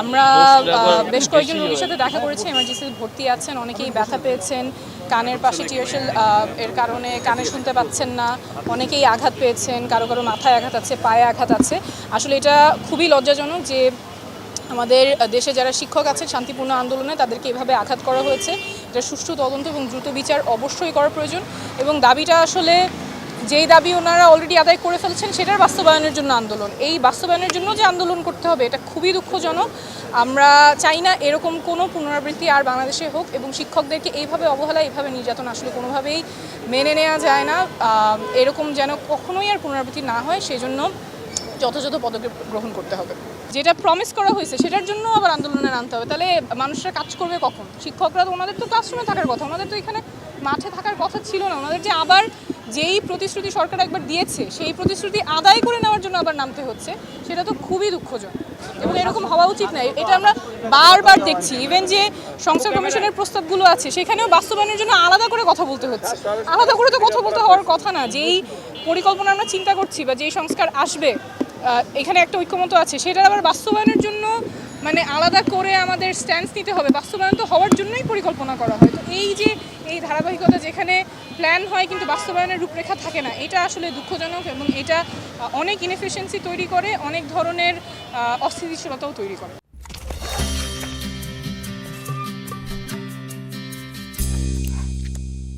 আমরা বেশ কয়েকজন রোগীর সাথে দেখা করেছি এমার্জেন্সিতে ভর্তি আছেন অনেকেই ব্যথা পেয়েছেন কানের পাশে টিয়ারশেল এর কারণে কানে শুনতে পাচ্ছেন না অনেকেই আঘাত পেয়েছেন কারও কারও মাথায় আঘাত আছে পায়ে আঘাত আছে। আসলে এটা খুবই লজ্জাজনক যে আমাদের দেশে যারা শিক্ষক আছেন শান্তিপূর্ণ আন্দোলনে তাদেরকে এভাবে আঘাত করা হয়েছে। এটা সুষ্ঠু তদন্ত এবং দ্রুত বিচার অবশ্যই করা প্রয়োজন এবং দাবিটা আসলে যেই দাবি ওনারা অলরেডি আদায় করে ফেলছেন, সেটার বাস্তবায়নের জন্য আন্দোলন। এই বাস্তবায়নের জন্য যে আন্দোলন করতে হবে, এটা খুবই দুঃখজনক। আমরা চাই না এরকম কোনো পুনরাবৃত্তি আর বাংলাদেশে হোক এবং শিক্ষকদেরকে এইভাবে অবহেলা, এইভাবে নির্যাতন আসলে কোনোভাবেই মেনে নেওয়া যায় না। এরকম যেন কখনোই আর পুনরাবৃত্তি না হয়, সেজন্য যথাযথ পদক্ষেপ গ্রহণ করতে হবে। যেটা প্রমিস করা হয়েছে, সেটার জন্য আবার আন্দোলনে নামতে হবে। তাহলে মানুষরা কাজ করবে কখন? শিক্ষকরা তো, ওনাদের তো ক্লাসরুমে থাকার কথা, ওনাদের তো এখানে মাঠে থাকার কথা ছিল না। ওনাদের যে আবার যেই প্রতিশ্রুতি সরকার একবার দিয়েছে, সেই প্রতিশ্রুতি আদায় করে নেওয়ার জন্য আবার নামতে হচ্ছে, সেটা তো খুবই দুঃখজনক। এবং এরকম হওয়া উচিত নয়। এটা আমরা বারবার দেখছি। ইভেন যে সংসদ কমিশনের প্রস্তাবগুলো আছে, সেখানেও বাস্তবায়নের জন্য আলাদা করে কথা বলতে হচ্ছে। আলাদা করে তো কথা বলতে হওয়ার কথা না। যেই পরিকল্পনা আমরা চিন্তা করছি বা যেই সংস্কার আসবে এখানে একটা ঐক্যমত আছে। সেটা আবার বাস্তবায়নের জন্য মানে আলাদা করে আমাদের স্ট্যান্স নিতে হবে। বাস্তবায়ন তো হওয়ার জন্যই পরিকল্পনা করা হয়। তো এই যে এই ধারাবাহিকতা যেখানে প্ল্যান হয় কিন্তু বাস্তবায়নের রূপরেখা থাকে না, এটা আসলে দুঃখজনক এবং এটা অনেক ইনএফিসিয়েন্সি তৈরি করে, অনেক ধরনের অস্থিতিশীলতাও তৈরি করে।